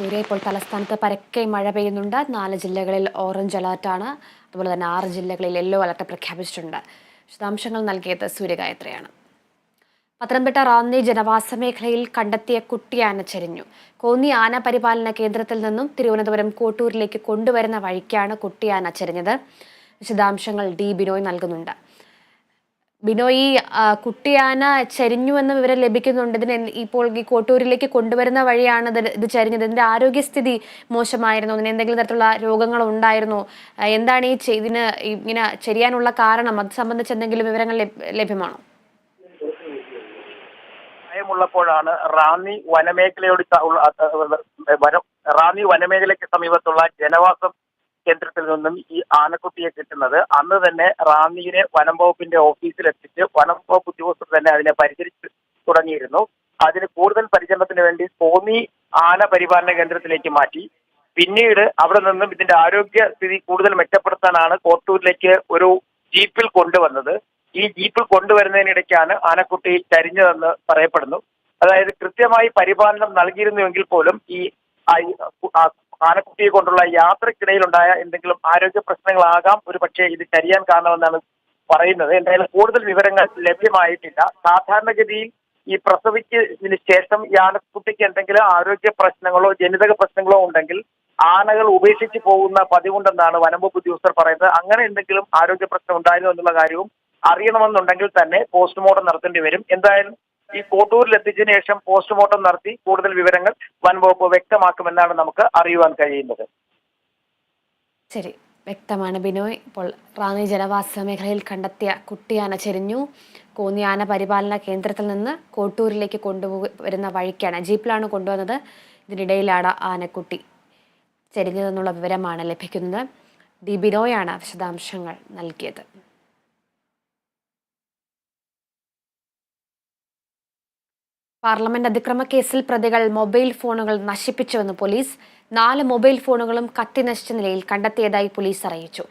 സൂര്യ ഇപ്പോൾ തലസ്ഥാനത്ത് പരക്കെ മഴ പെയ്യുന്നുണ്ട്. നാല് ജില്ലകളിൽ ഓറഞ്ച് അലർട്ടാണ് അതുപോലെ തന്നെ ആറ് ജില്ലകളിൽ യെല്ലോ അലർട്ട് പ്രഖ്യാപിച്ചിട്ടുണ്ട്. വിശദാംശങ്ങൾ നൽകിയത് സൂര്യഗായത്രിയാണ്. പത്തനംതിട്ട റാന്നി ജനവാസ മേഖലയിൽ കണ്ടെത്തിയ കുട്ടിയാന ചെരിഞ്ഞു. കോന്നി ആന പരിപാലന കേന്ദ്രത്തിൽ നിന്നും തിരുവനന്തപുരം കോട്ടൂരിലേക്ക് കൊണ്ടുവരുന്ന വഴിക്കാണ് കുട്ടിയാന ചെരിഞ്ഞത്. വിശദാംശങ്ങൾ ഡി ബിനോയ് നൽകുന്നുണ്ട്. ബിനോയ് ഈ കുട്ടിയാന ചരിഞ്ഞു എന്ന വിവരം ലഭിക്കുന്നുണ്ട്. ഇതിന് ഇപ്പോൾ ഈ കോട്ടൂരിലേക്ക് കൊണ്ടുവരുന്ന വഴിയാണ് ഇത് ചരിഞ്ഞത്. ഇതിന്റെ ആരോഗ്യസ്ഥിതി മോശമായിരുന്നു. അതിന് എന്തെങ്കിലും തരത്തിലുള്ള രോഗങ്ങൾ ഉണ്ടായിരുന്നോ. എന്താണ് ഈ ഇതിന് ഇങ്ങനെ ചെരിയാനുള്ള കാരണം? അത് സംബന്ധിച്ച് എന്തെങ്കിലും വിവരങ്ങൾ ലഭ്യ- ലഭ്യമാണോ? ഭയമുള്ളപ്പോഴാണ് റാന്നി വനമേഖലയോട് റാന്നി വനമേഖലയ്ക്ക് സമീപത്തുള്ള ജനവാസം കേന്ദ്രത്തിൽ നിന്നും ഈ ആനക്കുട്ടിയെ കിട്ടുന്നത്. അന്ന് തന്നെ റാന്നിയിലെ വനം വകുപ്പിന്റെ ഓഫീസിൽ എത്തിച്ച് വനം വകുപ്പ് ഉദ്യോഗസ്ഥർ തന്നെ അതിനെ പരിചരിച്ചു തുടങ്ങിയിരുന്നു. അതിന് കൂടുതൽ പരിചരണത്തിന് വേണ്ടി കോന്നി ആന പരിപാലന കേന്ദ്രത്തിലേക്ക് മാറ്റി. പിന്നീട് അവിടെ നിന്നും ഇതിന്റെ ആരോഗ്യ സ്ഥിതി കൂടുതൽ മെച്ചപ്പെടുത്താനാണ് കോട്ടൂരിലേക്ക് ഒരു ജീപ്പിൽ കൊണ്ടുവന്നത്. ഈ ജീപ്പിൽ കൊണ്ടുവരുന്നതിനിടയ്ക്കാണ് ആനക്കുട്ടി ചരിഞ്ഞതെന്ന് പറയപ്പെടുന്നു. അതായത് കൃത്യമായി പരിപാലനം നൽകിയിരുന്നുവെങ്കിൽ പോലും ഈ ആനക്കുട്ടിയെ കൊണ്ടുള്ള യാത്രക്കിടയിലുണ്ടായ എന്തെങ്കിലും ആരോഗ്യ പ്രശ്നങ്ങളാകാം ഒരു പക്ഷേ ഇത് കരിയാൻ കാരണമെന്നാണ് പറയുന്നത്. എന്തായാലും കൂടുതൽ വിവരങ്ങൾ ലഭ്യമായിട്ടില്ല. സാധാരണഗതിയിൽ ഈ പ്രസവിച്ചതിന് ശേഷം ഈ ആനക്കുട്ടിക്ക് എന്തെങ്കിലും ആരോഗ്യ പ്രശ്നങ്ങളോ ജനിതക പ്രശ്നങ്ങളോ ഉണ്ടെങ്കിൽ ആനകൾ ഉപേക്ഷിച്ച് പോകുന്ന പതിവുണ്ടെന്നാണ് വനംവകുപ്പ് ഉദ്യോഗസ്ഥർ പറയുന്നത്. അങ്ങനെ എന്തെങ്കിലും ആരോഗ്യ പ്രശ്നം ഉണ്ടായിരുന്നു എന്നുള്ള കാര്യവും അറിയണമെന്നുണ്ടെങ്കിൽ തന്നെ പോസ്റ്റ്മോർട്ടം നടത്തേണ്ടി വരും. എന്തായാലും ഈ കോട്ടൂരിൽ എത്തിച്ചതിന് ശേഷം പോസ്റ്റ്മോർട്ടം നടത്തി കൂടുതൽ വിവരങ്ങൾ വനംവകുപ്പ് വ്യക്തമാക്കുമെന്നാണ് നമുക്ക് അറിയുവാൻ കഴിയുന്നത്. ശരി. വ്യക്തമാണ് ബിനോയ്. ഇപ്പോൾ റാന്നി ജനവാസ മേഖലയിൽ കണ്ടെത്തിയ കുട്ടിയാന ചെരിഞ്ഞു. കോന്നിയാന പരിപാലന കേന്ദ്രത്തിൽ നിന്ന് കോട്ടൂരിലേക്ക് കൊണ്ടുവരുന്ന വഴിക്കാണ്. ജീപ്പിലാണ് കൊണ്ടുവന്നത്. ഇതിനിടയിലാണ് ആനക്കുട്ടി ചെരിഞ്ഞതെന്നുള്ള വിവരമാണ് ലഭിക്കുന്നത്. ഡി ബിനോയാണ് വിശദാംശങ്ങൾ നൽകിയത്. പാർലമെന്റ് അതിക്രമ കേസിൽ പ്രതികൾ മൊബൈൽ ഫോണുകൾ നശിപ്പിച്ചുവെന്ന് പോലീസ് നാല് മൊബൈൽ ഫോണുകളും കത്തി നശിച്ച നിലയിൽ കണ്ടെത്തിയതായി പോലീസ് അറിയിച്ചു.